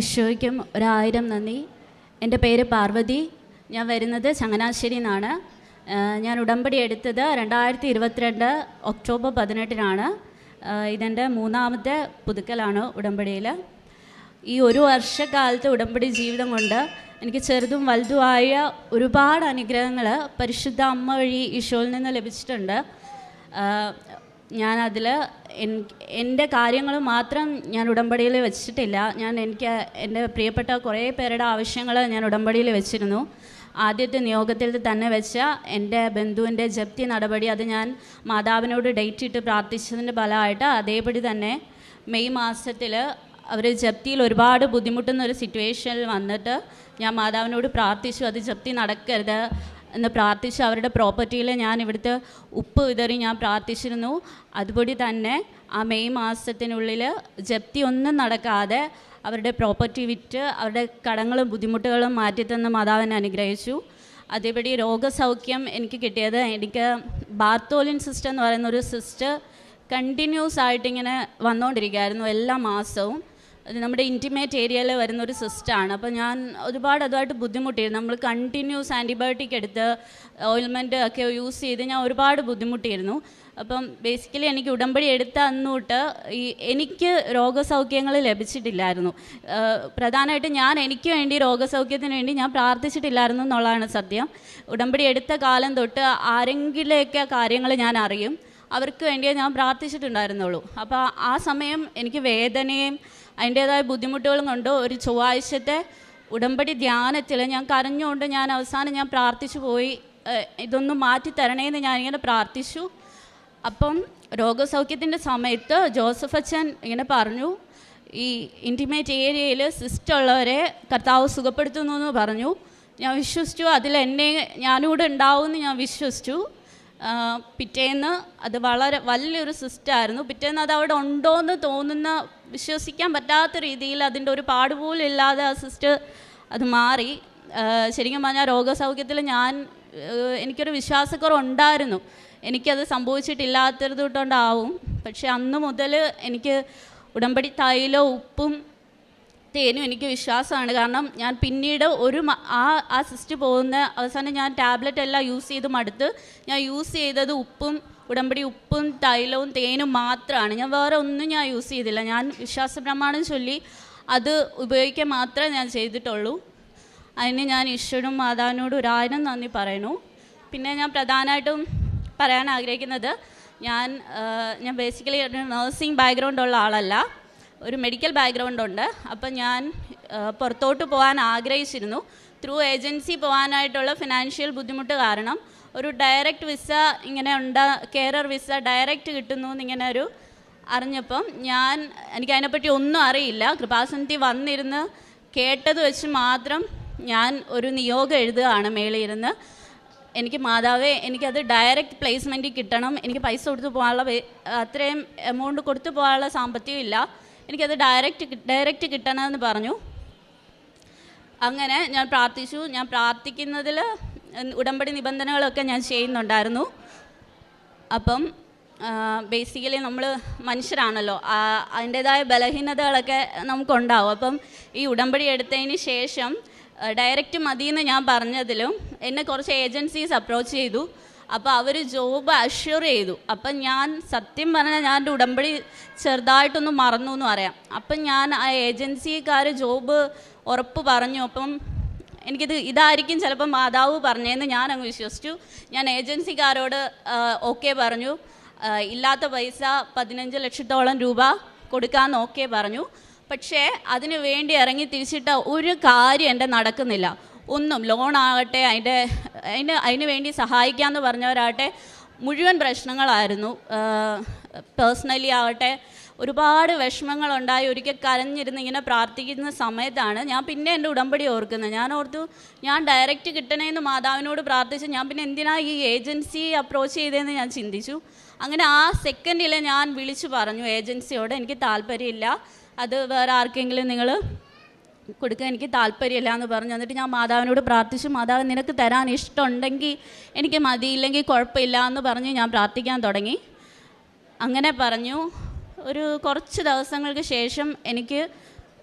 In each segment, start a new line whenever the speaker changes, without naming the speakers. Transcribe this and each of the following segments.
ഈശോയ്ക്കും ഒരായിരം നന്ദി. എന്റെ പേര് പാർവതി. ഞാൻ വരുന്നത് ചങ്ങനാശ്ശേരി നിന്നാണ് ഞാൻ ഉടമ്പടി എടുത്തത് രണ്ടായിരത്തി ഇരുപത്തിരണ്ട് ഒക്ടോബർ പതിനെട്ടിനാണ്. ഇതെന്റെ മൂന്നാമത്തെ പുതുക്കലാണ് ഉടമ്പടിയിൽ. ഈ ഒരു വർഷക്കാലത്തെ ഉടമ്പടി ജീവിതം കൊണ്ട് എനിക്ക് ചെറുതും വലുതുമായ ഒരുപാട് അനുഗ്രഹങ്ങൾ പരിശുദ്ധ അമ്മ വഴി ഈശോയിൽ നിന്ന് ലഭിച്ചിട്ടുണ്ട്. ഞാനതിൽ എന്റെ കാര്യങ്ങൾ മാത്രം ഞാൻ ഉടമ്പടിയിൽ വെച്ചിട്ടില്ല. ഞാൻ എനിക്ക് എന്റെ പ്രിയപ്പെട്ട കുറേ പേരുടെ ആവശ്യങ്ങൾ ഞാൻ ഉടമ്പടിയിൽ വെച്ചിരുന്നു. ആദ്യത്തെ നിയോഗത്തിൽ തന്നെ വെച്ച എന്റെ ബന്ധുവിന്റെ ജപ്തി നടപടി അത് ഞാൻ മാതാവിനോട് ഡേറ്റ് ഇട്ട് പ്രാർത്ഥിച്ചതിന്റെ ഫലമായിട്ട് അതേപടി തന്നെ മെയ് മാസത്തിൽ അവർ ജപ്തിയിൽ ഒരുപാട് ബുദ്ധിമുട്ടുന്ന ഒരു സിറ്റുവേഷനിൽ വന്നിട്ട് ഞാൻ മാതാവിനോട് പ്രാർത്ഥിച്ചു. അത് ജപ്തി നടക്കരുത്. എന്ന് പ്രാർത്ഥിച്ച് അവരുടെ പ്രോപ്പർട്ടിയിൽ ഞാൻ ഇവിടുത്തെ ഉപ്പ് വിതറി ഞാൻ പ്രാർത്ഥിച്ചിരുന്നു. അതുപടി തന്നെ ആ മെയ് മാസത്തിനുള്ളിൽ ജപ്തി ഒന്നും നടക്കാതെ അവരുടെ പ്രോപ്പർട്ടി വിറ്റ് അവരുടെ കടങ്ങളും ബുദ്ധിമുട്ടുകളും മാറ്റിത്തന്ന് മാതാവിനെ അനുഗ്രഹിച്ചു. അതേപടി രോഗസൗഖ്യം എനിക്ക് കിട്ടിയത് എനിക്ക് ബാർത്തോലിൻ സിസ്റ്റർ എന്ന് പറയുന്ന ഒരു സിസ്റ്റർ കണ്ടിന്യൂസ് ആയിട്ടിങ്ങനെ വന്നുകൊണ്ടിരിക്കുകയായിരുന്നു എല്ലാ മാസവും. നമ്മുടെ ഇന്റിമേറ്റ് ഏരിയയിൽ വരുന്ന ഒരു സിസ്റ്റാണ് അപ്പോൾ ഞാൻ ഒരുപാട് അതുമായിട്ട് ബുദ്ധിമുട്ടിയിരുന്നു. നമ്മൾ കണ്ടിന്യൂസ് ആന്റിബയോട്ടിക് എടുത്ത് ഓയിൽമെന്റ് ഒക്കെ യൂസ് ചെയ്ത് ഞാൻ ഒരുപാട് ബുദ്ധിമുട്ടിയിരുന്നു. അപ്പം ബേസിക്കലി എനിക്ക് ഉടമ്പടി എടുത്ത അന്ന് തൊട്ട് ഈ എനിക്ക് രോഗസൗഖ്യങ്ങൾ ലഭിച്ചിട്ടില്ലായിരുന്നു. പ്രധാനമായിട്ട് ഞാൻ എനിക്ക് വേണ്ടി രോഗസൗഖ്യത്തിന് വേണ്ടി ഞാൻ പ്രാർത്ഥിച്ചിട്ടില്ലായിരുന്നു എന്നുള്ളതാണ് സത്യം. ഉടമ്പടി എടുത്ത കാലം തൊട്ട് ആരെങ്കിലുമൊക്കെ കാര്യങ്ങൾ ഞാൻ അറിയും. അവർക്ക് വേണ്ടിയേ ഞാൻ പ്രാർത്ഥിച്ചിട്ടുണ്ടായിരുന്നുള്ളൂ. അപ്പോൾ ആ സമയം എനിക്ക് വേദനയും അതിന്റേതായ ബുദ്ധിമുട്ടുകളും കൊണ്ട് ഒരു ചൊവ്വാഴ്ചത്തെ ഉടമ്പടി ധ്യാനത്തിൽ ഞാൻ കരഞ്ഞുകൊണ്ട് ഞാൻ അവസാനം ഞാൻ പ്രാർത്ഥിച്ചു പോയി. ഇതൊന്നും മാറ്റി തരണേന്ന് ഞാനിങ്ങനെ പ്രാർത്ഥിച്ചു. അപ്പം രോഗസൗഖ്യത്തിന്റെ സമയത്ത് ജോസഫ് അച്ഛൻ ഇങ്ങനെ പറഞ്ഞു ഈ ഇന്റിമേറ്റ് ഏരിയയിൽ സിസ്റ്റ് ഉള്ളവരെ കർത്താവ് സുഖപ്പെടുത്തുന്നു എന്ന് പറഞ്ഞു. ഞാൻ വിശ്വസിച്ചു അതിൽ എന്നെ ഞാനിവിടെ ഉണ്ടാവുമെന്ന് ഞാൻ വിശ്വസിച്ചു. പിറ്റേന്ന് അത് വളരെ വലിയൊരു സിസ്റ്റായിരുന്നു പിറ്റേന്ന് അത് അവിടെ ഉണ്ടോയെന്ന് തോന്നുന്ന വിശ്വസിക്കാൻ പറ്റാത്ത രീതിയിൽ അതിന്റെ ഒരു പാട് പോലും ഇല്ലാതെ ആ സിസ്റ്റ് അത് മാറി. ശരിക്കും പറഞ്ഞാൽ രോഗസൗഖ്യത്തിൽ ഞാൻ എനിക്കൊരു വിശ്വാസക്കുറവുണ്ടായിരുന്നു. എനിക്കത് സംഭവിച്ചിട്ടില്ലാത്തത് കൊണ്ടാവും പക്ഷെ അന്ന് മുതൽ എനിക്ക് ഉടമ്പടി തൈലോ ഉപ്പും തേനും എനിക്ക് വിശ്വാസമാണ്. കാരണം ഞാൻ പിന്നീട് ഒരു ആ ആ സിസ്റ്റ് പോകുന്ന അവസാനം ഞാൻ ടാബ്ലറ്റ് എല്ലാം യൂസ് ചെയ്ത് മടുത്ത് ഞാൻ യൂസ് ചെയ്തത് ഉപ്പും ഉടമ്പടി ഉപ്പും തൈലവും തേനും മാത്രമാണ് ഞാൻ വേറെ ഒന്നും ഞാൻ യൂസ് ചെയ്തില്ല. ഞാൻ വിശ്വാസ പ്രമാണം ചൊല്ലി അത് ഉപയോഗിക്കാൻ മാത്രമേ ഞാൻ ചെയ്തിട്ടുള്ളൂ. അതിന് ഞാൻ ഈശ്വരനും മാതാവിനോട് ഒരായിരം നന്ദി പറയണു പിന്നെ ഞാൻ പ്രധാനമായിട്ടും പറയാൻ ആഗ്രഹിക്കുന്നത് ഞാൻ ഞാൻ ബേസിക്കലി ഒരു നഴ്സിംഗ് ബാക്ക്ഗ്രൗണ്ട് ഉള്ള ആളല്ല. ഒരു മെഡിക്കൽ ബാക്ക്ഗ്രൗണ്ട് ഉണ്ട്. അപ്പം ഞാൻ പുറത്തോട്ട് പോകാൻ ആഗ്രഹിച്ചിരുന്നു. ത്രൂ ഏജൻസി പോകാനായിട്ടുള്ള ഫിനാൻഷ്യൽ ബുദ്ധിമുട്ട് കാരണം ഒരു ഡയറക്റ്റ് വിസ ഇങ്ങനെ ഉണ്ട് കെയറർ വിസ ഡയറക്റ്റ് കിട്ടുന്നു എന്നിങ്ങനെ ഒരു അറിഞ്ഞപ്പം ഞാൻ എനിക്ക് അതിനെപ്പറ്റി ഒന്നും അറിയില്ല. കൃപാസനത്തിൽ വന്നിരുന്ന് കേട്ടത് വെച്ച് മാത്രം ഞാൻ ഒരു നിയോഗം എഴുതുകയാണ് മേളിയിരുന്ന് എനിക്ക് മാതാവേ എനിക്കത് ഡയറക്റ്റ് പ്ലേസ്മെന്റിൽ കിട്ടണം. എനിക്ക് പൈസ കൊടുത്ത് പോകാനുള്ള അത്രയും എമൗണ്ട് കൊടുത്തു പോകാനുള്ള സാമ്പത്തികം ഇല്ല എനിക്കത് ഡയറക്റ്റ് ഡയറക്റ്റ് കിട്ടണമെന്ന് പറഞ്ഞു. അങ്ങനെ ഞാൻ പ്രാർത്ഥിച്ചു. ഞാൻ പ്രാർത്ഥിക്കുന്നതിൽ ഉടമ്പടി നിബന്ധനകളൊക്കെ ഞാൻ ചെയ്യുന്നുണ്ടായിരുന്നു. അപ്പം ബേസിക്കലി നമ്മൾ മനുഷ്യരാണല്ലോ. അതിന്റേതായ ബലഹീനതകളൊക്കെ നമുക്കുണ്ടാവും. അപ്പം ഈ ഉടമ്പടി എടുത്തതിന് ശേഷം ഡയറക്റ്റ് മതിയെന്ന് ഞാൻ പറഞ്ഞതിലും എന്നെ കുറച്ച് ഏജൻസീസ് അപ്രോച്ച് ചെയ്തു. അപ്പോൾ അവർ ജോബ് അഷ്യൂർ ചെയ്തു. അപ്പം ഞാൻ സത്യം പറഞ്ഞാൽ ഞാൻ എന്റെ ഉടമ്പടി ചെറുതായിട്ടൊന്ന് മറന്നു എന്ന് പറയാം. അപ്പം ഞാൻ ആ ഏജൻസിക്കാർ ജോബ് ഉറപ്പ് പറഞ്ഞു. അപ്പം എനിക്കിത് ഇതായിരിക്കും ചിലപ്പോൾ മാതാവ് പറഞ്ഞതെന്ന് ഞാൻ അങ്ങ് വിശ്വസിച്ചു. ഞാൻ ഏജൻസിക്കാരോട് ഓക്കെ പറഞ്ഞു. ഇല്ലാത്ത പൈസ പതിനഞ്ച് ലക്ഷത്തോളം രൂപ കൊടുക്കാമെന്ന് ഓക്കെ പറഞ്ഞു. പക്ഷേ അതിനു വേണ്ടി ഇറങ്ങി തിരിച്ചിട്ട ഒരു കാര്യം എന്റെ നടക്കുന്നില്ല. ഒന്നും ലോൺ ആകട്ടെ അതിന്റെ അതിന് അതിന് വേണ്ടി സഹായിക്കാമെന്ന് പറഞ്ഞവരാകട്ടെ മുഴുവൻ പ്രശ്നങ്ങളായിരുന്നു. പേഴ്സണലി ആകട്ടെ ഒരുപാട് വിഷമങ്ങളുണ്ടായി. ഒരിക്കൽ കരഞ്ഞിരുന്ന് ഇങ്ങനെ പ്രാർത്ഥിക്കുന്ന സമയത്താണ് ഞാൻ പിന്നെ എന്റെ ഉടമ്പടി ഓർക്കുന്നത്. ഞാൻ ഓർത്തു ഞാൻ ഡയറക്റ്റ് കിട്ടണേന്ന് മാതാവിനോട് പ്രാർത്ഥിച്ച് ഞാൻ പിന്നെ എന്തിനാ ഈ ഏജൻസി അപ്രോച്ച് ചെയ്തതെന്ന് ഞാൻ ചിന്തിച്ചു. അങ്ങനെ ആ സെക്കൻഡിൽ ഞാൻ വിളിച്ചു പറഞ്ഞു ഏജൻസിയോട് എനിക്ക് താല്പര്യമില്ല. അത് വേറെ ആർക്കെങ്കിലും നിങ്ങൾ കൊടുക്കാൻ എനിക്ക് താല്പര്യമില്ല എന്ന് പറഞ്ഞു. എന്നിട്ട് ഞാൻ മാതാവിനോട് പ്രാർത്ഥിച്ചു മാതാവ് നിനക്ക് തരാൻ ഇഷ്ടമുണ്ടെങ്കിൽ എനിക്ക് മതിയില്ലെങ്കിൽ കുഴപ്പമില്ല എന്ന് പറഞ്ഞ് ഞാൻ പ്രാർത്ഥിക്കാൻ തുടങ്ങി. അങ്ങനെ പറഞ്ഞു. ഒരു കുറച്ച് ദിവസങ്ങൾക്ക് ശേഷം എനിക്ക്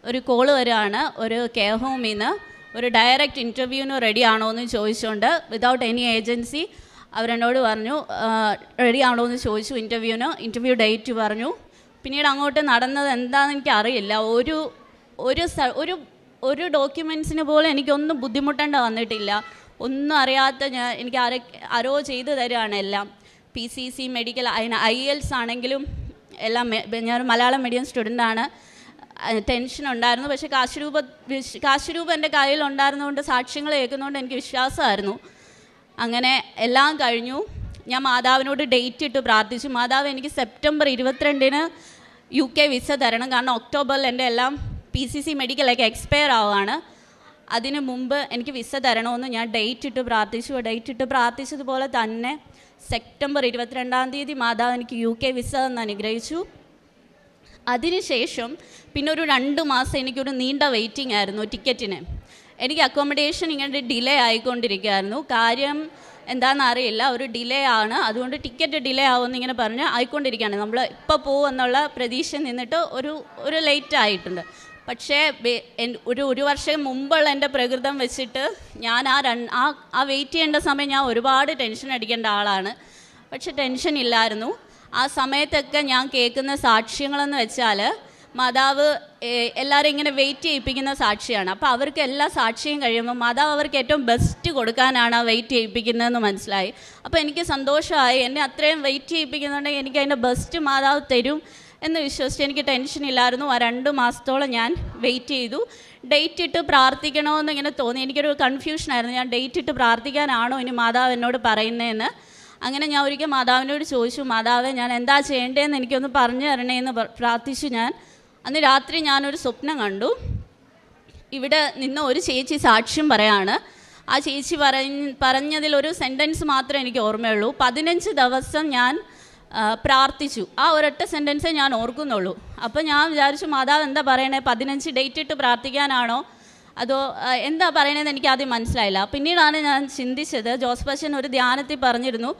ഒരു കോൾ വരികയാണ്. ഒരു കെയർ ഹോമിൽ നിന്ന് ഒരു ഡയറക്റ്റ് ഇന്റർവ്യൂവിന് റെഡി ആണോ എന്ന് ചോദിച്ചുകൊണ്ട് വിതൗട്ട് എനി ഏജൻസി അവരെന്നോട് പറഞ്ഞു റെഡി ആണോ എന്ന് ചോദിച്ചു ഇന്റർവ്യൂവിന് ഇന്റർവ്യൂ ഡേറ്റ് പറഞ്ഞു. പിന്നീട് അങ്ങോട്ട് നടന്നത് എന്താണെന്ന് എനിക്ക് അറിയില്ല ഒരു ഒരു ഒരു ഒരു ഡോക്യുമെൻസിന് പോലും എനിക്കൊന്നും ബുദ്ധിമുട്ടേണ്ട വന്നിട്ടില്ല. ഒന്നും അറിയാത്ത ഞാൻ എനിക്ക് ആരെ ആരോ ചെയ്തു തരികയാണ് എല്ലാം. പി സി സി മെഡിക്കൽ അതിന് ഐ എൽസ് ആണെങ്കിലും എല്ലാം ഞാൻ മലയാളം മീഡിയം സ്റ്റുഡന്റാണ് ടെൻഷൻ ഉണ്ടായിരുന്നു. പക്ഷേ കാശുരൂപ കാശുരൂപ എന്റെ കയ്യിൽ ഉണ്ടായിരുന്നതുകൊണ്ട് സാക്ഷ്യങ്ങൾ കേൾക്കുന്നതുകൊണ്ട് എനിക്ക് വിശ്വാസമായിരുന്നു. അങ്ങനെ എല്ലാം കഴിഞ്ഞു. ഞാൻ മാതാവിനോട് ഡേറ്റ് ഇട്ട് പ്രാർത്ഥിച്ചു. മാതാവ് എനിക്ക് സെപ്റ്റംബർ ഇരുപത്തിരണ്ടിന് യു കെ വിസ തരണം. കാരണം ഒക്ടോബറിൽ എന്റെ എല്ലാം പി സി സി മെഡിക്കലൊക്കെ എക്സ്പയർ ആവുകയാണ് അതിന് മുമ്പ് എനിക്ക് വിസ തരണമെന്ന് ഞാൻ ഡേറ്റ് ഇട്ട് പ്രാർത്ഥിച്ചു. ഡേറ്റ് ഇട്ട് പ്രാർത്ഥിച്ചതുപോലെ തന്നെ സെപ്റ്റംബർ ഇരുപത്തിരണ്ടാം തീയതി മാതാവ് എനിക്ക് യു കെ വിസ എന്ന് അനുഗ്രഹിച്ചു. അതിനുശേഷം പിന്നെ ഒരു രണ്ട് മാസം എനിക്കൊരു നീണ്ട വെയിറ്റിംഗ് ആയിരുന്നു ടിക്കറ്റിന്. എനിക്ക് അക്കോമഡേഷൻ ഇങ്ങനെ ഡിലേ ആയിക്കൊണ്ടിരിക്കുകയായിരുന്നു. കാര്യം എന്താണെന്ന് അറിയില്ല. ഒരു ഡിലേ ആണ്. അതുകൊണ്ട് ടിക്കറ്റ് ഡിലേ ആവുമെന്ന് ഇങ്ങനെ പറഞ്ഞ് ആയിക്കൊണ്ടിരിക്കുകയാണ്. നമ്മൾ ഇപ്പോൾ പോകുമെന്നുള്ള പ്രതീക്ഷ നിന്നിട്ട് ഒരു ഒരു ലേറ്റ് ആയിട്ടുണ്ട്. പക്ഷേ ഒരു ഒരു വർഷം മുമ്പുള്ള എന്റെ പ്രകൃതം വെച്ചിട്ട് ഞാൻ ആ രൺ ആ ആ വെയിറ്റ് ചെയ്യേണ്ട സമയം ഞാൻ ഒരുപാട് ടെൻഷൻ അടിക്കേണ്ട ആളാണ്. പക്ഷെ ടെൻഷൻ ഇല്ലായിരുന്നു. ആ സമയത്തൊക്കെ ഞാൻ കേൾക്കുന്ന സാക്ഷ്യങ്ങളെന്ന് വെച്ചാൽ മാതാവ് എല്ലാവരും ഇങ്ങനെ വെയിറ്റ് ചെയ്യിപ്പിക്കുന്ന സാക്ഷിയാണ്. അപ്പോൾ അവർക്ക് എല്ലാ സാക്ഷിയും കഴിയുമ്പോൾ മാതാവ് അവർക്ക് ഏറ്റവും ബെസ്റ്റ് കൊടുക്കാനാണ് ആ വെയിറ്റ് ചെയ്യിപ്പിക്കുന്നതെന്ന് മനസ്സിലായി. അപ്പോൾ എനിക്ക് സന്തോഷമായി. എന്നെ അത്രയും വെയിറ്റ് ചെയ്യിപ്പിക്കുന്നുണ്ടെങ്കിൽ എനിക്ക് അതിന്റെ ബെസ്റ്റ് മാതാവ് തരും. എന്ന് വിശ്വസിച്ച് എനിക്ക് ടെൻഷൻ ഇല്ലായിരുന്നു. ആ രണ്ട് മാസത്തോളം ഞാൻ വെയിറ്റ് ചെയ്തു. ഡേറ്റ് ഇട്ട് പ്രാർത്ഥിക്കണമെന്ന് ഇങ്ങനെ തോന്നി. എനിക്കൊരു കൺഫ്യൂഷനായിരുന്നു ഞാൻ ഡേറ്റ് ഇട്ട് പ്രാർത്ഥിക്കാനാണോ ഇനി മാതാവ് എന്നോട് പറയുന്നതെന്ന്. അങ്ങനെ ഞാൻ ഒരിക്കൽ മാതാവിനോട് ചോദിച്ചു മാതാവ് ഞാൻ എന്താ ചെയ്യേണ്ടതെന്ന് എനിക്കൊന്ന് പറഞ്ഞു തരണേന്ന് പ്രാർത്ഥിച്ചു ഞാൻ. അന്ന് രാത്രി ഞാനൊരു സ്വപ്നം കണ്ടു. ഇവിടെ നിന്ന് ഒരു ചേച്ചി സാക്ഷ്യം പറയാണ്. ആ ചേച്ചി പറഞ്ഞ പറഞ്ഞതിൽ ഒരു സെന്റൻസ് മാത്രമേ എനിക്ക് ഓർമ്മയുള്ളൂ. പതിനഞ്ച് ദിവസം ഞാൻ പ്രാർത്ഥിച്ചു. ആ ഒരൊറ്റ സെന്റൻസേ ഞാൻ ഓർക്കുന്നുള്ളൂ. അപ്പോൾ ഞാൻ വിചാരിച്ചു മാതാവ് എന്താ പറയണേ? പതിനഞ്ച് ഡേറ്റ് ഇട്ട് പ്രാർത്ഥിക്കാനാണോ? അതോ എന്താ പറയണതെന്ന് എനിക്ക് ആദ്യം മനസ്സിലായില്ല. പിന്നീടാണ് ഞാൻ ചിന്തിച്ചത് ജോസ് ബച്ചൻ ഒരു ധ്യാനത്തിൽ പറഞ്ഞിരുന്നു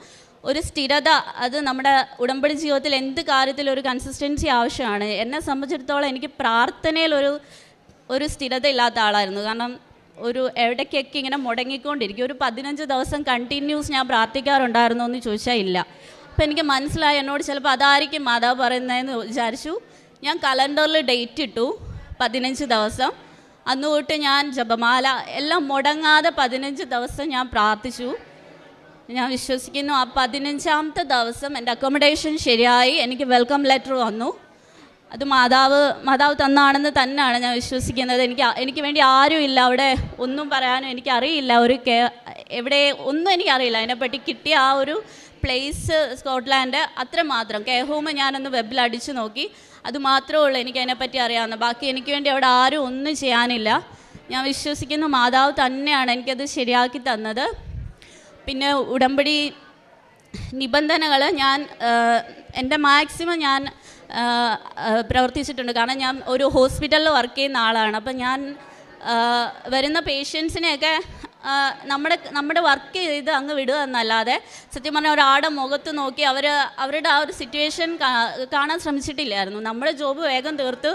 ഒരു സ്ഥിരത അത് നമ്മുടെ ഉടമ്പടി ജീവിതത്തിൽ എന്ത് കാര്യത്തിലും ഒരു കൺസിസ്റ്റൻസി ആവശ്യമാണ്. എന്നെ സംബന്ധിച്ചിടത്തോളം എനിക്ക് പ്രാർത്ഥനയിൽ ഒരു ഒരു സ്ഥിരത ഇല്ലാത്ത ആളായിരുന്നു. കാരണം ഒരു എവിടേക്കൊക്കെ ഇങ്ങനെ മുടങ്ങിക്കൊണ്ടിരിക്കും. ഒരു പതിനഞ്ച് ദിവസം കണ്ടിന്യൂസ് ഞാൻ പ്രാർത്ഥിക്കാറുണ്ടായിരുന്നോ എന്ന് ചോദിച്ചാൽ ഇല്ല. അപ്പം എനിക്ക് മനസ്സിലായി എന്നോട് ചിലപ്പോൾ അതായിരിക്കും മാതാവ് പറയുന്നതെന്ന് വിചാരിച്ചു. ഞാൻ കലണ്ടറിൽ ഡേറ്റ് ഇട്ടു പതിനഞ്ച് ദിവസം. അന്ന് തൊട്ട് ഞാൻ ജപമാല എല്ലാം മുടങ്ങാതെ പതിനഞ്ച് ദിവസം ഞാൻ പ്രാർത്ഥിച്ചു. ഞാൻ വിശ്വസിക്കുന്നു ആ പതിനഞ്ചാമത്തെ ദിവസം എന്റെ അക്കോമഡേഷൻ ശരിയായി എനിക്ക് വെൽക്കം ലെറ്റർ വന്നു. അത് മാതാവ് മാതാവ് തന്നാണെന്ന് തന്നെയാണ് ഞാൻ വിശ്വസിക്കുന്നത്. എനിക്ക് എനിക്ക് വേണ്ടി ആരും ഇല്ല അവിടെ. ഒന്നും പറയാനും എനിക്കറിയില്ല. ഒരു കെ എവിടെ ഒന്നും എനിക്കറിയില്ല. അതിനെപ്പറ്റി കിട്ടിയ ആ ഒരു പ്ലേസ് സ്കോട്ട്ലാൻഡ് അത്ര മാത്രം കേഹൂമ ഞാനൊന്ന് വെബിൽ അടിച്ചു നോക്കി. അത് മാത്രമേ ഉള്ളൂ എനിക്ക് അതിനെപ്പറ്റി അറിയാവുന്നത്. ബാക്കി എനിക്ക് വേണ്ടി അവിടെ ആരും ഒന്നും ചെയ്യാനില്ല. ഞാൻ വിശ്വസിക്കുന്നു മാതാവ് തന്നെയാണ് എനിക്കത് ശരിയാക്കി തന്നത്. പിന്നെ ഉടമ്പടി നിബന്ധനകൾ ഞാൻ എന്റെ മാക്സിമം ഞാൻ പ്രവർത്തിച്ചിട്ടുണ്ട്. കാരണം ഞാൻ ഒരു ഹോസ്പിറ്റലിൽ വർക്ക് ചെയ്യുന്ന ആളാണ്. അപ്പം ഞാൻ വരുന്ന പേഷ്യൻസിനെയൊക്കെ നമ്മുടെ നമ്മുടെ വർക്ക് ചെയ്ത് അങ്ങ് വിടുക എന്നല്ലാതെ സത്യം പറഞ്ഞാൽ ഒരാളുടെ മുഖത്ത് നോക്കി അവർ അവരുടെ ആ ഒരു സിറ്റുവേഷൻ കാണാൻ ശ്രമിച്ചിട്ടില്ലായിരുന്നു. നമ്മുടെ ജോബ് വേഗം തീർത്ത്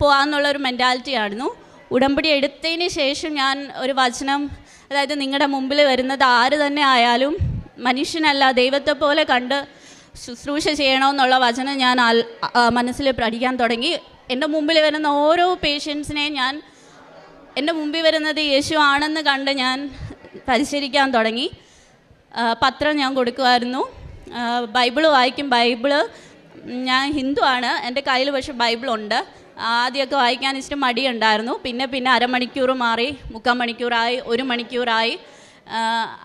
പോകാമെന്നുള്ള ഒരു മെന്റാലിറ്റി ആയിരുന്നു. ഉടമ്പടി എടുത്തതിന് ശേഷം ഞാൻ ഒരു വചനം അതായത് നിങ്ങളുടെ മുമ്പിൽ വരുന്നത് ആര് തന്നെ ആയാലും മനുഷ്യനല്ല ദൈവത്തെ പോലെ കണ്ട് ശുശ്രൂഷ ചെയ്യണമെന്നുള്ള വചനം ഞാൻ മനസ്സിൽ പഠിക്കാൻ തുടങ്ങി. എന്റെ മുമ്പിൽ വരുന്ന ഓരോ പേഷ്യൻസിനെയും ഞാൻ എന്റെ മുമ്പിൽ വരുന്നത് യേശു ആണെന്ന് കണ്ട് ഞാൻ പരിശീലിക്കാൻ തുടങ്ങി. പത്രം ഞാൻ കൊടുക്കുമായിരുന്നു. ബൈബിൾ വായിക്കും. ബൈബിൾ ഞാൻ ഹിന്ദു ആണ്. എന്റെ കയ്യിൽ പക്ഷെ ബൈബിളുണ്ട് ആദ്യമൊക്കെ വായിക്കാൻ ഇഷ്ടം മടിയുണ്ടായിരുന്നു. പിന്നെ പിന്നെ അരമണിക്കൂർ മാറി മുക്കാൽ മണിക്കൂറായി ഒരു മണിക്കൂറായി.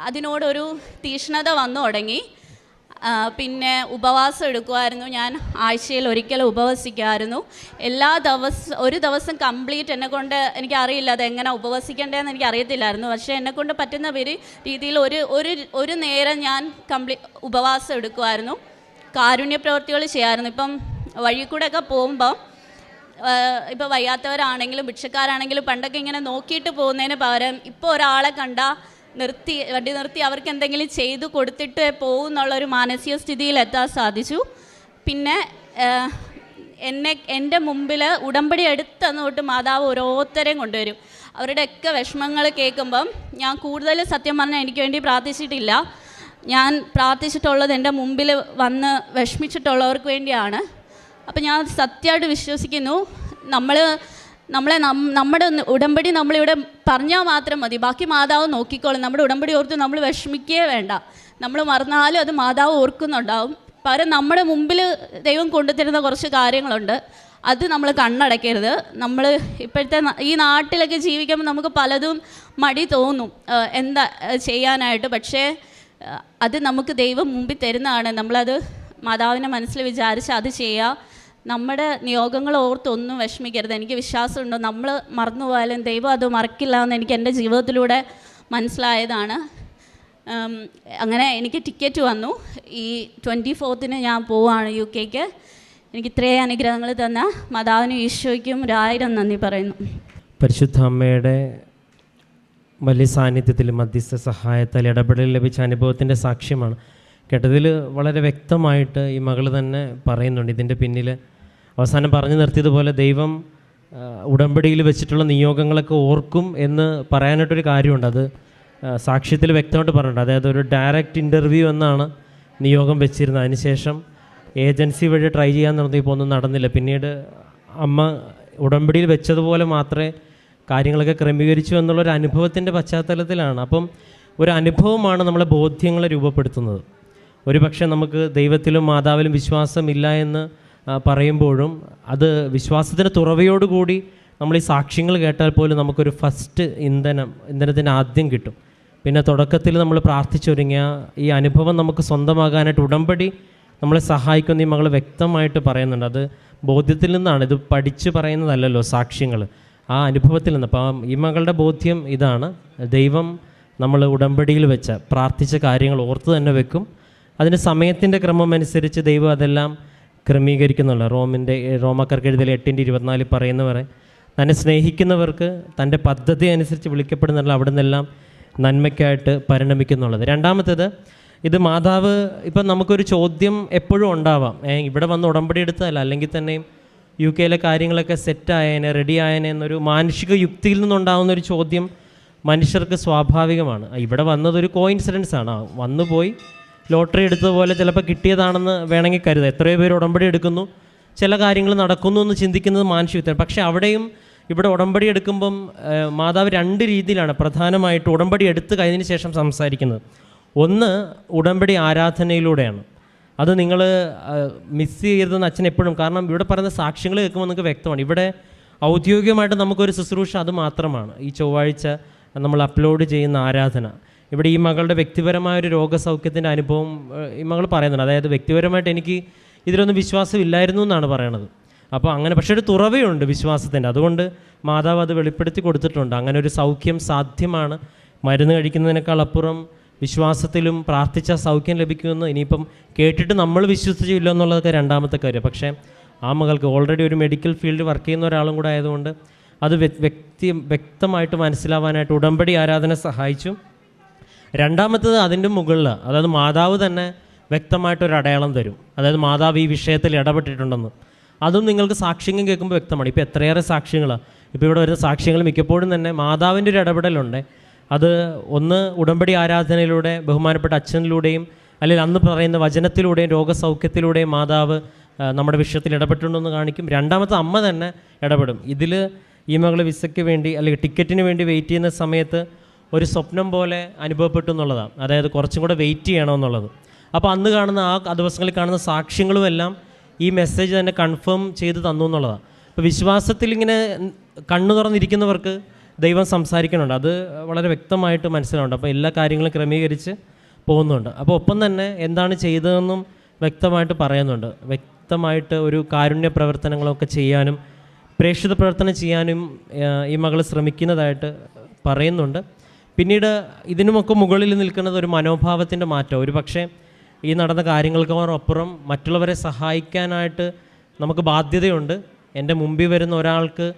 അതിനോടൊരു തീഷ്ണത വന്നു തുടങ്ങി. പിന്നെ ഉപവാസം എടുക്കുമായിരുന്നു. ഞാൻ ആഴ്ചയിൽ ഒരിക്കൽ ഉപവസിക്കുമായിരുന്നു എല്ലാ ദിവസം ഒരു ദിവസം കംപ്ലീറ്റ് എന്നെക്കൊണ്ട് എനിക്കറിയില്ല അത് എങ്ങനെ ഉപവസിക്കേണ്ടതെന്ന് എനിക്ക് അറിയത്തില്ലായിരുന്നു പക്ഷേ എന്നെക്കൊണ്ട് പറ്റുന്ന ഒരു രീതിയിൽ ഒരു ഒരു ഒരു നേരം ഞാൻ കംപ്ലീറ്റ് ഉപവാസം എടുക്കുമായിരുന്നു. കാരുണ്യ പ്രവൃത്തികൾ ചെയ്യാമായിരുന്നു ഇപ്പം വഴി കൂടെയൊക്കെ പോകുമ്പം ഇപ്പോൾ വയ്യാത്തവരാണെങ്കിലും ഭിക്ഷക്കാരാണെങ്കിലും പണ്ടൊക്കെ ഇങ്ങനെ നോക്കിയിട്ട് പോകുന്നതിന് പകരം ഇപ്പോൾ ഒരാളെ കണ്ട നിർത്തി വണ്ടി നിർത്തി അവർക്ക് എന്തെങ്കിലും ചെയ്തു കൊടുത്തിട്ട് പോകും എന്നുള്ളൊരു മാനസിക സ്ഥിതിയിൽ എത്താൻ സാധിച്ചു. പിന്നെ എന്നെ എന്റെ മുമ്പിൽ ഉടമ്പടി എടുത്തന്ന് തൊട്ട് മാതാവ് ഓരോരുത്തരെയും കൊണ്ടുവരും. അവരുടെയൊക്കെ വിഷമങ്ങൾ കേൾക്കുമ്പം ഞാൻ കൂടുതൽ സത്യം പറഞ്ഞാൽ എനിക്ക് വേണ്ടി പ്രാർത്ഥിച്ചിട്ടില്ല. ഞാൻ പ്രാർത്ഥിച്ചിട്ടുള്ളത് എന്റെ മുമ്പിൽ വന്ന് വിഷമിച്ചിട്ടുള്ളവർക്ക് വേണ്ടിയാണ്. അപ്പം ഞാൻ സത്യമായിട്ട് വിശ്വസിക്കുന്നു. നമ്മൾ നമ്മളെ നമ്മുടെ ഉടമ്പടി നമ്മളിവിടെ പറഞ്ഞാൽ മാത്രം മതി. ബാക്കി മാതാവ് നോക്കിക്കോളും. നമ്മുടെ ഉടമ്പടി ഓർത്ത് നമ്മൾ വിഷമിക്കുകയേ വേണ്ട. നമ്മൾ മറന്നാലും അത് മാതാവ് ഓർക്കുന്നുണ്ടാവും. പകരം നമ്മുടെ മുമ്പിൽ ദൈവം കൊണ്ടുതരുന്ന കുറച്ച് കാര്യങ്ങളുണ്ട്. അത് നമ്മൾ കണ്ണടയ്ക്കരുത്. നമ്മൾ ഇപ്പോഴത്തെ ഈ നാട്ടിലൊക്കെ ജീവിക്കുമ്പോൾ നമുക്ക് പലതും മടി തോന്നും. എന്താ ചെയ്യാനായിട്ട്. പക്ഷേ അത് നമുക്ക് ദൈവം മുമ്പിൽ തരുന്നതാണ്. നമ്മളത് മാതാവിനെ മനസ്സിൽ വിചാരിച്ച് അത് ചെയ്യുക നമ്മുടെ നിയോഗങ്ങൾ ഓർത്തൊന്നും വിഷമിക്കരുത്. എനിക്ക് വിശ്വാസമുണ്ട്. നമ്മൾ മറന്നുപോയാലും ദൈവം അത് മറക്കില്ല എന്ന് എനിക്ക് എന്റെ ജീവിതത്തിലൂടെ മനസ്സിലായതാണ്. അങ്ങനെ എനിക്ക് ടിക്കറ്റ് വന്നു. ഈ ട്വന്റി ഫോർത്തിന് ഞാൻ പോവാണ് യു കെക്ക്. എനിക്ക് ഇത്രയും അനുഗ്രഹങ്ങൾ തന്ന മാതാവിനും ഈശോയ്ക്കും ഒരായിരം നന്ദി പറയുന്നു.
പരിശുദ്ധ അമ്മയുടെ വലിയ സാന്നിധ്യത്തിൽ മധ്യസ്ഥ സഹായത്താൽ ഇടപെടൽ ലഭിച്ച അനുഭവത്തിന്റെ സാക്ഷ്യമാണ്. കേട്ടതിൽ വളരെ വ്യക്തമായിട്ട് ഈ മകൾ തന്നെ പറയുന്നുണ്ട്. ഇതിന്റെ പിന്നിൽ അവസാനം പറഞ്ഞു നിർത്തിയതുപോലെ ദൈവം ഉടമ്പടിയിൽ വെച്ചിട്ടുള്ള നിയോഗങ്ങളൊക്കെ ഓർക്കും എന്ന് പറയാനായിട്ടൊരു കാര്യമുണ്ട്. അത് സാക്ഷ്യത്തിൽ വ്യക്തമായിട്ട് പറഞ്ഞിട്ടുണ്ട്. അതായത് ഒരു ഡയറക്റ്റ് ഇന്റർവ്യൂ എന്നാണ് നിയോഗം വെച്ചിരുന്നത്. അതിനുശേഷം ഏജൻസി വഴി ട്രൈ ചെയ്യാൻ തുടങ്ങിയപ്പോൾ ഒന്നും നടന്നില്ല. പിന്നീട് അമ്മ ഉടമ്പടിയിൽ വെച്ചതുപോലെ മാത്രമേ കാര്യങ്ങളൊക്കെ ക്രമീകരിച്ചു എന്നുള്ളൊരു അനുഭവത്തിന്റെ പശ്ചാത്തലത്തിലാണ്. അപ്പം ഒരു അനുഭവമാണ് നമ്മളെ ബോധ്യങ്ങളെ രൂപപ്പെടുത്തുന്നത്. ഒരു പക്ഷേ നമുക്ക് ദൈവത്തിലും മാതാവിലും വിശ്വാസമില്ല എന്ന് പറയുമ്പോഴും അത് വിശ്വാസത്തിന്റെ തുറവയോടുകൂടി നമ്മൾ ഈ സാക്ഷ്യങ്ങൾ കേട്ടാൽ പോലും നമുക്കൊരു ഫസ്റ്റ് ഇന്ധനം ഇന്ധനത്തിന് ആദ്യം കിട്ടും. പിന്നെ തുടക്കത്തിൽ നമ്മൾ പ്രാർത്ഥിച്ചൊരുങ്ങിയ ഈ അനുഭവം നമുക്ക് സ്വന്തമാകാനായിട്ട് ഉടമ്പടി നമ്മളെ സഹായിക്കുന്ന ഈ മകൾ വ്യക്തമായിട്ട് പറയുന്നുണ്ട്. അത് ബോധ്യത്തിൽ നിന്നാണ്. ഇത് പഠിച്ച് പറയുന്നതല്ലല്ലോ സാക്ഷ്യങ്ങൾ. ആ അനുഭവത്തിൽ നിന്ന്. അപ്പം ഈ മകളുടെ ബോധ്യം ഇതാണ്. ദൈവം നമ്മൾ ഉടമ്പടിയിൽ വെച്ച പ്രാർത്ഥിച്ച കാര്യങ്ങൾ ഓർത്ത് തന്നെ വെക്കും. അതിന് സമയത്തിന്റെ ക്രമം അനുസരിച്ച് ദൈവം അതെല്ലാം ക്രമീകരിക്കുന്നുള്ള റോമിന്റെ റോമാക്കാർക്ക് എഴുതിയ എട്ടിന്റെ ഇരുപത്തിനാലിൽ പറയുന്ന വരെ തന്നെ സ്നേഹിക്കുന്നവർക്ക് തന്റെ പദ്ധതി അനുസരിച്ച് വിളിക്കപ്പെടുന്നുള്ള അവിടെ നിന്നെല്ലാം നന്മയ്ക്കായിട്ട് പരിണമിക്കുന്നുള്ളത്. രണ്ടാമത്തേത് ഇത് മാതാവ് ഇപ്പം നമുക്കൊരു ചോദ്യം എപ്പോഴും ഉണ്ടാവാം. ഇവിടെ വന്ന് ഉടമ്പടി എടുത്തതല്ല അല്ലെങ്കിൽ തന്നെയും യു കെയിലെ കാര്യങ്ങളൊക്കെ സെറ്റായേനെ റെഡി ആയേനെ എന്നൊരു മാനുഷിക യുക്തിയിൽ നിന്നുണ്ടാകുന്ന ഒരു ചോദ്യം മനുഷ്യർക്ക് സ്വാഭാവികമാണ്. ഇവിടെ വന്നതൊരു കോയിൻസിഡൻസ് ആണ് വന്നുപോയി വന്നു പോയി ലോട്ടറി എടുത്തതുപോലെ ചിലപ്പോൾ കിട്ടിയതാണെന്ന് വേണമെങ്കിൽ കരുതാം. എത്രയോ പേര് ഉടമ്പടി എടുക്കുന്നു. ചില കാര്യങ്ങൾ നടക്കുന്നു എന്ന് ചിന്തിക്കുന്നത് മാനുഷികത്വം പക്ഷേ അവിടെയും ഇവിടെ ഉടമ്പടി എടുക്കുമ്പം മാതാവ് രണ്ട് രീതിയിലാണ് പ്രധാനമായിട്ട് ഉടമ്പടി എടുത്തു കഴിഞ്ഞതിന് ശേഷം സംസാരിക്കുന്നത്. ഒന്ന് ഉടമ്പടി ആരാധനയിലൂടെയാണ്. അത് നിങ്ങൾ മിസ് ചെയ്യരുതെന്ന് അച്ഛൻ എപ്പോഴും കാരണം ഇവിടെ പറയുന്ന സാക്ഷ്യങ്ങൾ കേൾക്കുമ്പോൾ നിങ്ങൾക്ക് വ്യക്തമാണ്. ഇവിടെ ഔദ്യോഗികമായിട്ട് നമുക്കൊരു ശുശ്രൂഷ അത് മാത്രമാണ്. ഈ ചൊവ്വാഴ്ച നമ്മൾ അപ്ലോഡ് ചെയ്യുന്ന ആരാധന. ഇവിടെ ഈ മകളുടെ വ്യക്തിപരമായ ഒരു രോഗസൗഖ്യത്തിന്റെ അനുഭവം ഈ മകൾ പറയുന്നുണ്ട്. അതായത് വ്യക്തിപരമായിട്ട് എനിക്ക് ഇതിലൊന്നും വിശ്വാസമില്ലായിരുന്നു എന്നാണ് പറയണത്. അപ്പോൾ അങ്ങനെ പക്ഷേ ഒരു തുറവയുണ്ട് വിശ്വാസത്തിന്റെ അതുകൊണ്ട് മാതാവ് അത് വെളിപ്പെടുത്തി കൊടുത്തിട്ടുണ്ട്. അങ്ങനെ ഒരു സൗഖ്യം സാധ്യമാണ്. മരുന്ന് കഴിക്കുന്നതിനേക്കാൾ അപ്പുറം വിശ്വാസത്തിലും പ്രാർത്ഥിച്ച സൗഖ്യം ലഭിക്കുമെന്ന് ഇനിയിപ്പം കേട്ടിട്ട് നമ്മൾ വിശ്വസിച്ചില്ല എന്നുള്ളതൊക്കെ രണ്ടാമത്തെ കാര്യം. പക്ഷേ ആ മകൾക്ക് ഓൾറെഡി ഒരു മെഡിക്കൽ ഫീൽഡ് വർക്ക് ചെയ്യുന്ന ഒരാളും കൂടെ ആയതുകൊണ്ട് അത് വ്യക്തി വ്യക്തമായിട്ട് മനസ്സിലാവാനായിട്ട് ഉടമ്പടി ആരാധന സഹായിച്ചു. രണ്ടാമത്തത് അതിന്റെ മുകളിൽ അതായത് മാതാവ് തന്നെ വ്യക്തമായിട്ടൊരു അടയാളം തരും. അതായത് മാതാവ് ഈ വിഷയത്തിൽ ഇടപെട്ടിട്ടുണ്ടെന്ന്. അതും നിങ്ങൾക്ക് സാക്ഷ്യങ്ങൾ കേൾക്കുമ്പോൾ വ്യക്തമാണ്. ഇപ്പോൾ എത്രയേറെ സാക്ഷ്യങ്ങളാണ് ഇപ്പോൾ ഇവിടെ വരുന്ന സാക്ഷ്യങ്ങൾ മിക്കപ്പോഴും തന്നെ മാതാവിന്റെ ഒരു ഇടപെടലുണ്ട്. അത് ഒന്ന് ഉടമ്പടി ആരാധനയിലൂടെ ബഹുമാനപ്പെട്ട അച്ഛനിലൂടെയും അല്ലെങ്കിൽ അന്ന് പറയുന്ന വചനത്തിലൂടെയും രോഗസൗഖ്യത്തിലൂടെയും മാതാവ് നമ്മുടെ വിഷയത്തിൽ ഇടപെട്ടിട്ടുണ്ടെന്ന് കാണിക്കും. രണ്ടാമത്തെ അമ്മ തന്നെ ഇടപെടും. ഇതിൽ ഈ മകൾ വിസയ്ക്ക് വേണ്ടി അല്ലെങ്കിൽ ടിക്കറ്റിന് വേണ്ടി വെയിറ്റ് ചെയ്യുന്ന സമയത്ത് ഒരു സ്വപ്നം പോലെ അനുഭവപ്പെട്ടു എന്നുള്ളതാണ്. അതായത് കുറച്ചും കൂടെ വെയിറ്റ് ചെയ്യണമെന്നുള്ളത് അപ്പോൾ അന്ന് കാണുന്ന ആ ദിവസങ്ങളിൽ കാണുന്ന സാക്ഷ്യങ്ങളും എല്ലാം ഈ മെസ്സേജ് തന്നെ കൺഫേം ചെയ്ത് തന്നു എന്നുള്ളതാണ്. അപ്പോൾ വിശ്വാസത്തിൽ ഇങ്ങനെ കണ്ണു തുറന്നിരിക്കുന്നവർക്ക് ദൈവം സംസാരിക്കുന്നുണ്ട്. അത് വളരെ വ്യക്തമായിട്ട് മനസ്സിലാവുണ്ട് അപ്പോൾ എല്ലാ കാര്യങ്ങളും ക്രമീകരിച്ച് പോകുന്നുണ്ട്. അപ്പോൾ ഒപ്പം തന്നെ എന്താണ് ചെയ്തതെന്നും വ്യക്തമായിട്ട് പറയുന്നുണ്ട്. വ്യക്തമായിട്ട് ഒരു കാരുണ്യ പ്രവർത്തനങ്ങളൊക്കെ ചെയ്യാനും പ്രേക്ഷിത പ്രവർത്തനം ചെയ്യാനും ഈ മകൾ ശ്രമിക്കുന്നതായിട്ട് പറയുന്നുണ്ട്. പിന്നീട് ഇതിനുമൊക്കെ മുകളിൽ നിൽക്കുന്നത് ഒരു മനോഭാവത്തിന്റെ മാറ്റം. ഒരു പക്ഷേ ഈ നടന്ന കാര്യങ്ങൾക്കപ്പുറം മറ്റുള്ളവരെ സഹായിക്കാനായിട്ട് നമുക്ക് ബാധ്യതയുണ്ട്. എന്റെ മുമ്പിൽ വരുന്ന ഒരാൾക്ക്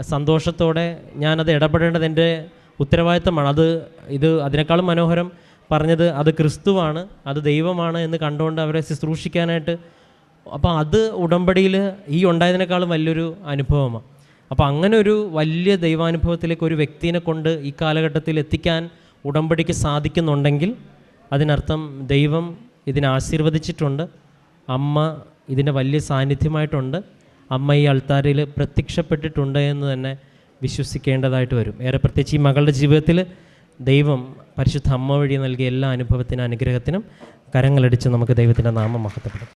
സന്തോഷത്തോടെ ഞാനത് ഇടപെടേണ്ടത് എന്റെ ഉത്തരവാദിത്തമാണ്. അത് ഇത് അതിനേക്കാളും മനോഹരം പറഞ്ഞത് അത് ക്രിസ്തുവാണ് അത് ദൈവമാണ് എന്ന് കണ്ടുകൊണ്ട് അവരെ ശുശ്രൂഷിക്കാനായിട്ട്. അപ്പോൾ അത് ഉടമ്പടിയിൽ ഈ ഉണ്ടായതിനേക്കാളും വലിയൊരു അനുഭവമാണ്. അപ്പോൾ അങ്ങനെ ഒരു വലിയ ദൈവാനുഭവത്തിലേക്ക് ഒരു വ്യക്തിനെ കൊണ്ട് ഈ കാലഘട്ടത്തിൽ എത്തിക്കാൻ ഉടമ്പടിക്ക് സാധിക്കുന്നുണ്ടെങ്കിൽ അതിനർത്ഥം ദൈവം ഇതിനെ ആശീർവദിച്ചിട്ടുണ്ട്. അമ്മ ഇതിന്റെ വലിയ സാന്നിധ്യമായിട്ടുണ്ട്. അമ്മ ഈ അൾത്താരയിൽ പ്രത്യക്ഷപ്പെട്ടിട്ടുണ്ട് എന്ന് തന്നെ വിശ്വസിക്കേണ്ടതായിട്ട് വരും. ഏറെ പ്രത്യേകിച്ച് ഈ മകളുടെ ജീവിതത്തിൽ ദൈവം പരിശുദ്ധ അമ്മ വഴി നൽകിയ എല്ലാ അനുഭവത്തിനും അനുഗ്രഹത്തിനും കരങ്ങളടിച്ച് നമുക്ക് ദൈവത്തിന്റെ നാമം മഹത്വപ്പെടും